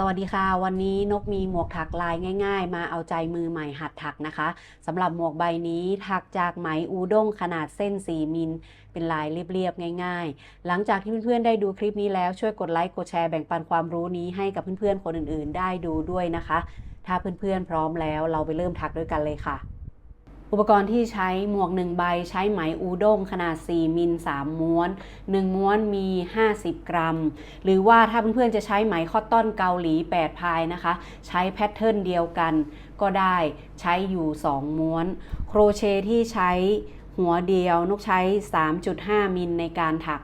สวัสดีค่ะ วันนี้นกมีหมวกถักลายง่าย ๆ มาเอาใจมือใหม่หัดถักนะคะสำหรับหมวกใบนี้ถักจากไหมอูด้งขนาดเส้น 4 มิล เป็นลายเรียบๆง่าย ๆ หลังจากที่เพื่อนๆได้ดูคลิปนี้แล้วช่วยกดไลค์กดแชร์แบ่งปันความรู้นี้ให้กับเพื่อนๆคนอื่นๆ ได้ดูด้วยนะคะ ถ้าเพื่อนๆพร้อมแล้วเราไปเริ่มถักด้วยกันเลยค่ะ อุปกรณ์ที่ใช้หมวก 1 ใบใช้ไหมอูด้งขนาด 4 มิล 3 ม้วน 1 ม้วนมี 50 กรัม หรือว่าถ้าเพื่อนๆจะใช้ไหมคอตตอนเกาหลี 8 พายนะคะ ใช้แพทเทิร์นเดียวกัน ก็ได้ใช้อยู่ 2 ม้วน โครเชต์ที่ใช้หัวเดียว นกใช้ 3.5 มิลในการถัก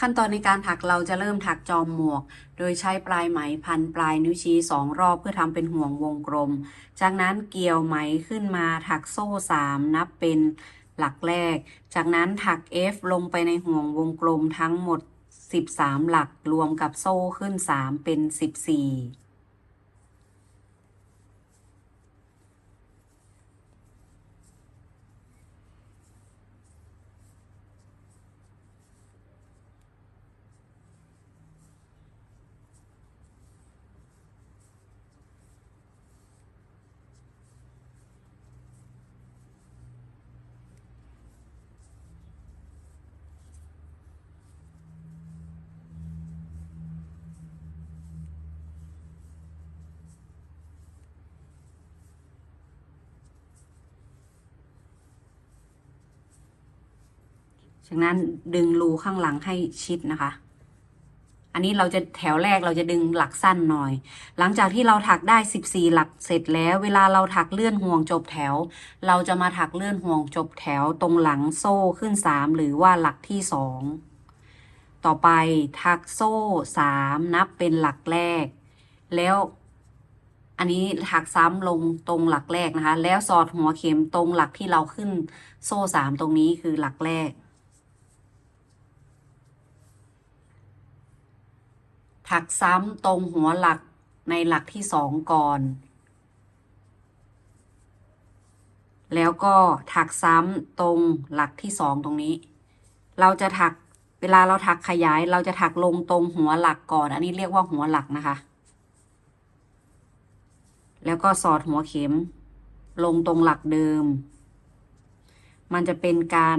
ขั้นตอนในการถักเราจะเริ่มถักจอมหมวก โดยใช้ปลายไหมพันปลายนิ้วชี้สองรอบเพื่อทำเป็นห่วงวงกลม จากนั้นเกี่ยวไหมขึ้นมาถักโซ่3นับเป็นหลักแรก จากนั้นถัก F ลงไปในห่วงวงกลมทั้งหมด 13 หลักรวมกับโซ่ขึ้น 3 เป็น 14 จากนั้นดึงรูข้างหลังให้ชิดนะคะ อันนี้เราจะแถวแรกเราจะดึงหลักสั้นหน่อย หลังจากที่เราถักได้ 14 หลักเสร็จแล้ว เวลาเราถักเลื่อนห่วงจบแถว เราจะมาถักเลื่อนห่วงจบแถวตรงหลังโซ่ขึ้น 3 หรือว่าหลักที่ 2 ต่อไปถักโซ่ 3 นับเป็นหลักแรก แล้วอันนี้ถักซ้ำลงตรงหลักแรกนะคะ แล้วสอดหัวเข็มตรงหลักที่เราขึ้นโซ่3ตรงนี้คือหลักแรก ถักซ้ำตรงหัวหลักในหลักที่สองก่อน แล้วก็ถักซ้ำตรงหลักที่สองตรงนี้ เราจะถักเวลาเราถักขยายเราจะถักลงตรงหัวหลักก่อน อันนี้เรียกว่าหัวหลักนะคะ แล้วก็สอดหัวเข็ม ลงตรงหลักเดิม มันจะเป็นการ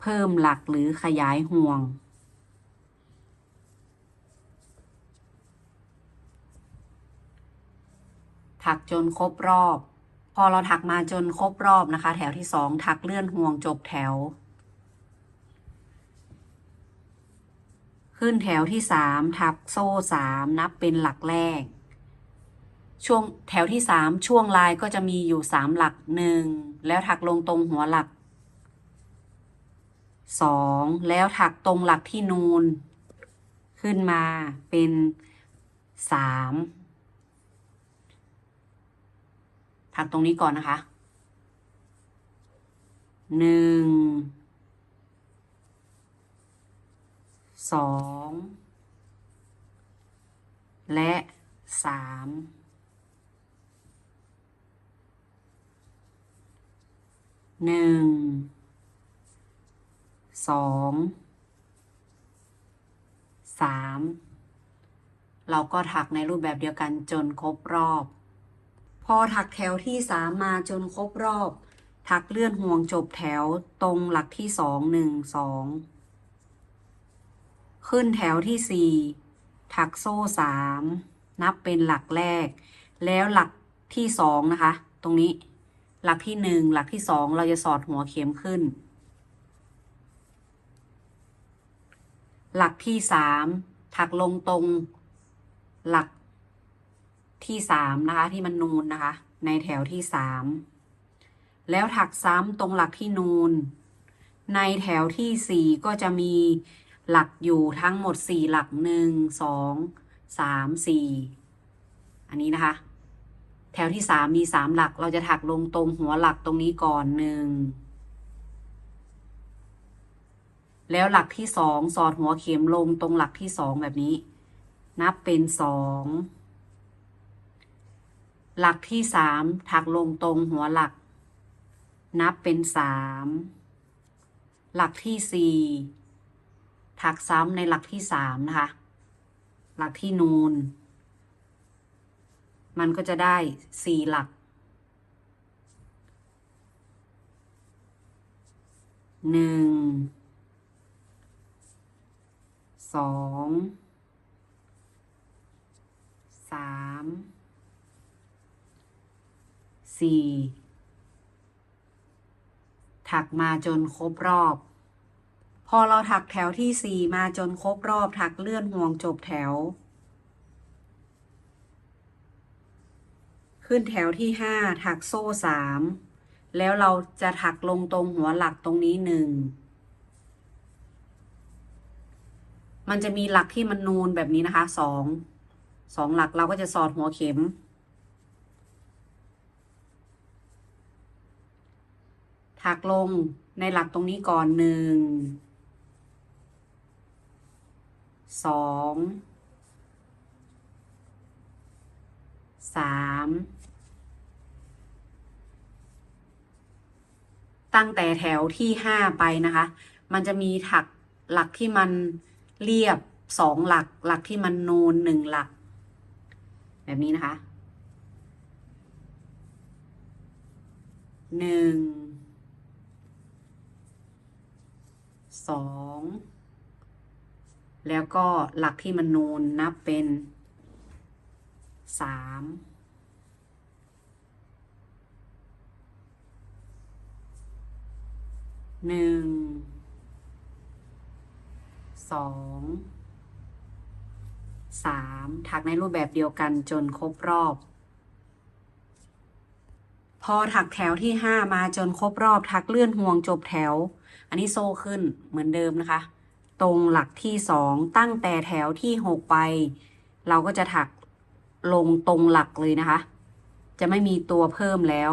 เพิ่มหลักหรือขยายห่วง ถักจนครบรอบ พอเราถักมาจนครบรอบนะคะ แถวที่สองถักเลื่อนห่วงจบแถว ขึ้นแถวที่สามถักโซ่สามนับเป็นหลักแรก ช่วงแถวที่สามช่วงลายก็จะมีอยู่สามหลักหนึ่งแล้วถักลงตรงหัวหลักสองแล้วถักตรงหลักที่นูน ขึ้นมาเป็นสาม ถักตรงนี้ก่อนนะคะหนึ่งสองและสามหนึ่งสองสามเราก็ถักในรูปแบบเดียวกันจนครบรอบ พอถักแถวที่สามมาจนครบรอบ ถักเลื่อนห่วงจบแถวตรงหลักที่สองหนึ่งสองขึ้นแถวที่สี่ถักโซ่สามนับเป็นหลักแรก แล้วหลักที่สองนะคะ ตรงนี้ หลักที่หนึ่งหลักที่สองเราจะสอดหัวเข็มขึ้น หลักที่สามถักลงตรง หลัก ที่สามนะคะ ที่มันนูนนะคะ ในแถวที่สามแล้วถักซ้ำตรงหลักที่นูน ในแถวที่สี่ก็จะมีหลักอยู่ทั้งหมดสี่หลักหนึ่งสองสามสี่อันนี้นะคะ แถวที่สามมีสามหลัก เราจะถักลงตรงหัวหลักตรงนี้ก่อนหนึ่งแล้วหลักที่สองสอดหัวเข็มลงตรงหลักที่สองแบบนี้ นับเป็นสอง หลักที่สามถักลงตรงหัวหลัก นับเป็นสามหลักที่สี่ถักซ้ำในหลักที่สามนะคะ หลักที่นูน มันก็จะได้สี่หลักหนึ่งสองสาม สี่ถักมาจนครบรอบ พอเราถักแถวที่สี่มาจนครบรอบ ถักเลื่อนห่วงจบแถว ขึ้นแถวที่ห้าถักโซ่สามแล้วเราจะถักลงตรงหัวหลักตรงนี้หนึ่งมันจะมีหลักที่มันนูนแบบนี้นะคะสองสองหลักเราก็จะสอดหัวเข็ม ถักลงในหลักตรงนี้ก่อนหนึ่งสองสามตั้งแต่แถวที่ห้าไปนะคะ มันจะมีถักหลักที่มันเรียบสองหลัก หลักที่มันนูนหนึ่งหลัก แบบนี้นะคะหนึ่ง สอง แล้วก็หลักที่มันนูนนับเป็นสามหนึ่งสองสามถักในรูปแบบเดียวกันจนครบรอบ พอถักแถวที่ห้ามาจนครบรอบ ถักเลื่อนห่วงจบแถว อันนี้โซ่ขึ้นเหมือนเดิมนะคะ ตรงหลักที่สองตั้งแต่แถวที่หกไป เราก็จะถักลงตรงหลักเลยนะคะ จะไม่มีตัวเพิ่มแล้ว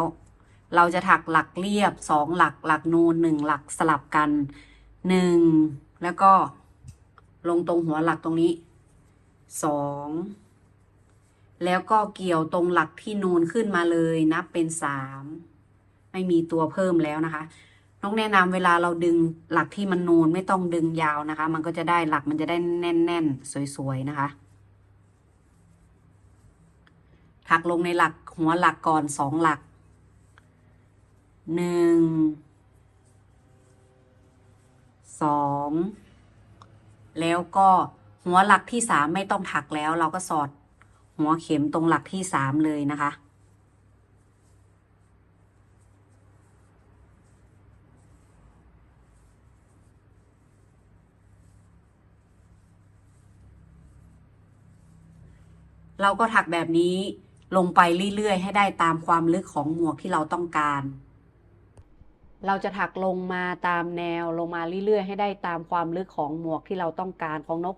เราจะถักหลักเรียบสองหลักหลักนูนหนึ่งหลักสลับกันหนึ่งแล้วก็ลงตรงหัวหลักตรงนี้สองแล้วก็เกี่ยวตรงหลักที่นูนขึ้นมาเลยนับเป็นสามไม่มีตัวเพิ่มแล้วนะคะ น้องแนะนำเวลาเราดึงหลักที่มันนูนไม่ต้องดึงยาวนะคะ มันก็จะได้หลักมันจะได้แน่นๆ สวยๆ นะคะถักลงในหลักหัวหลักก่อนสองหลักหนึ่งสองแล้วก็หัวหลักที่สามไม่ต้องถักแล้ว เราก็สอดหัวเข็มตรงหลักที่สามเลยนะคะ เราก็ถักแบบนี้ลงไปเรื่อยๆ ให้ได้ตามความลึกของหมวกที่เราต้องการ เราจะถักลงมาตามแนวลงมาเรื่อยๆ ให้ได้ตามความลึกของหมวกที่เราต้องการของนก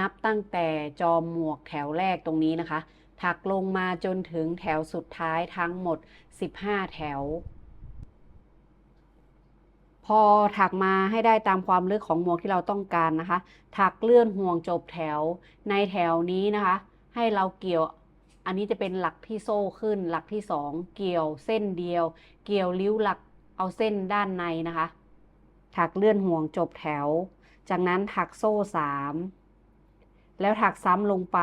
นับตั้งแต่จอมหมวกแถวแรกตรงนี้นะคะ ถักลงมาจนถึงแถวสุดท้ายทั้งหมด 15 แถว พอถักมาให้ได้ตามความลึกของหมวกที่เราต้องการนะคะ ถักเลื่อนห่วงจบแถวในแถวนี้นะคะ ให้เราเกี่ยว อันนี้จะเป็นหลักที่โซ่ขึ้น หลักที่สองเกี่ยวเส้นเดียว เกี่ยวริ้วหลักเอาเส้นด้านในนะคะ ถักเลื่อนห่วงจบแถว จากนั้นถักโซ่สามแล้วถักซ้ำลงไป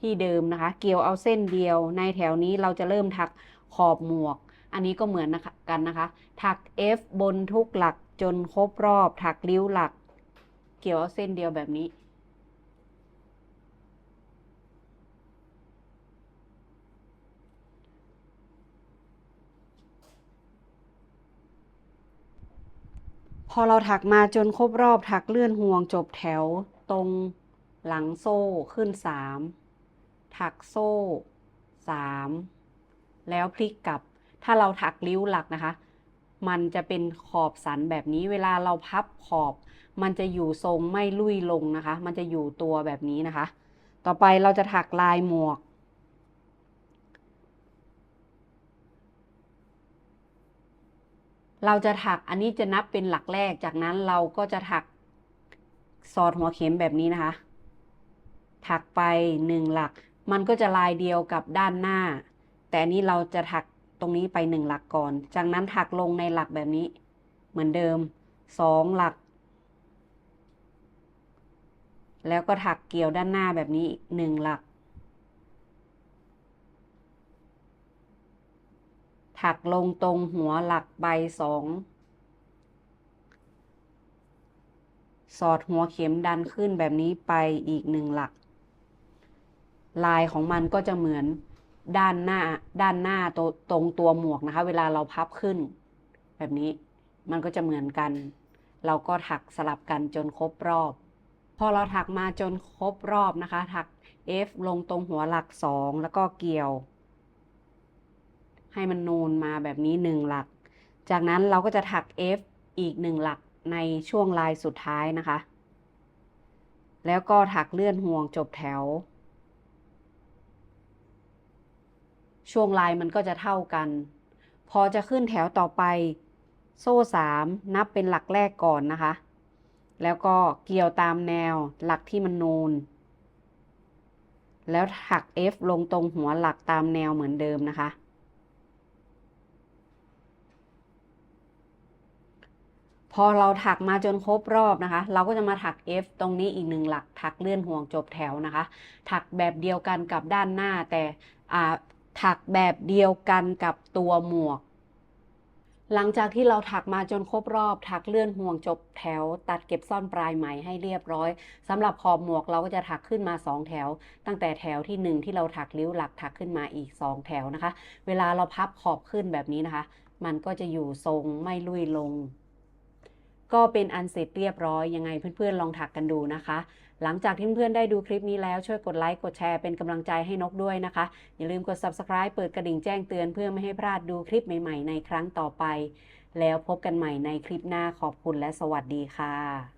ที่เดิมนะคะ เกี่ยวเอาเส้นเดียว ในแถวนี้เราจะเริ่มถักขอบหมวก อันนี้ก็เหมือนนะคะกันนะคะ ถัก F บนทุกหลักจนครบรอบ ถักริ้วหลัก เกี่ยวเอาเส้นเดียวแบบนี้ อเราถักมาจนครบรอบถักเลื่อนห่วงจบแถวตรงหลังโซ่ขึ้นสามถักโซ่สามแล้วพลิกกลับ ถ้าเราถักริ้วหลักนะคะ มันจะเป็นขอบสันแบบนี้ เวลาเราพับขอบ มันจะอยู่ทรงไม่ลุยลงนะคะ มันจะอยู่ตัวแบบนี้นะคะ ต่อไปเราจะถักลายหมวก เราจะถักอันนี้จะนับเป็นหลักแรกจากนั้นเราก็จะถักสอดหัวเข็มแบบนี้นะคะ ถักไปหนึ่งหลัก มันก็จะลายเดียวกับด้านหน้า แต่อันนี้เราจะถักตรงนี้ไปหนึ่งหลักก่อน จากนั้นถักลงในหลักแบบนี้ เหมือนเดิมสองหลัก แล้วก็ถักเกี่ยวด้านหน้าแบบนี้อีกหนึ่งหลัก ถักลงตรงหัวหลักใบสอง สอดหัวเข็มดันขึ้นแบบนี้ไปอีกหนึ่งหลัก ลายของมันก็จะเหมือนด้านหน้าด้านหน้าตรตรงตัวหมวกนะคะ เวลาเราพับขึ้น แบบนี้มันก็จะเหมือนกัน เราก็ถักสลับกันจนครบรอบ พอเราถักมาจนครบรอบนะคะ ถัก F ลงตรงหัวหลักสองแล้วก็เกี่ยว ให้มันนูนมาแบบนี้หนึ่งหลัก จากนั้นเราก็จะถัก F อีกหนึ่งหลักในช่วงลายสุดท้ายนะคะ แล้วก็ถักเลื่อนห่วงจบแถว ช่วงลายมันก็จะเท่ากัน พอจะขึ้นแถวต่อไป โซ่สามนับเป็นหลักแรกก่อนนะคะ แล้วก็เกี่ยวตามแนวหลักที่มันนูน แล้วถัก F ลงตรงหัวหลักตามแนวเหมือนเดิมนะคะ พอเราถักมาจนครบรอบนะคะ เราก็จะมาถัก F ตรงนี้อีกหนึ่งหลัก ถักเลื่อนห่วงจบแถวนะคะ ถักแบบเดียวกันกับด้านหน้าแต่ถักแบบเดียวกันกับตัวหมวก หลังจากที่เราถักมาจนครบรอบ ถักเลื่อนห่วงจบแถว ตัดเก็บซ่อนปลายไหมให้เรียบร้อยสำหรับขอบหมวกเราก็จะถักขึ้นมา 2 แถว ตั้งแต่แถวที่ 1 ที่เราถักริ้วหลักถักขึ้นมาอีก 2 แถวนะคะ เวลาเราพับขอบขึ้นแบบนี้นะคะ มันก็จะอยู่ทรงไม่ลุยลง ก็เป็นอันเสร็จเรียบร้อยยังไงเพื่อนๆลองถักกันดูนะคะ หลังจากที่เพื่อนๆได้ดูคลิปนี้แล้วช่วยกดไลค์กดแชร์เป็นกำลังใจให้นกด้วยนะคะ อย่าลืมกด subscribe เปิดกระดิ่งแจ้งเตือนเพื่อไม่ให้พลาดดูคลิปใหม่ๆ ในครั้งต่อไป แล้วพบกันใหม่ในคลิปหน้าขอบคุณและสวัสดีค่ะ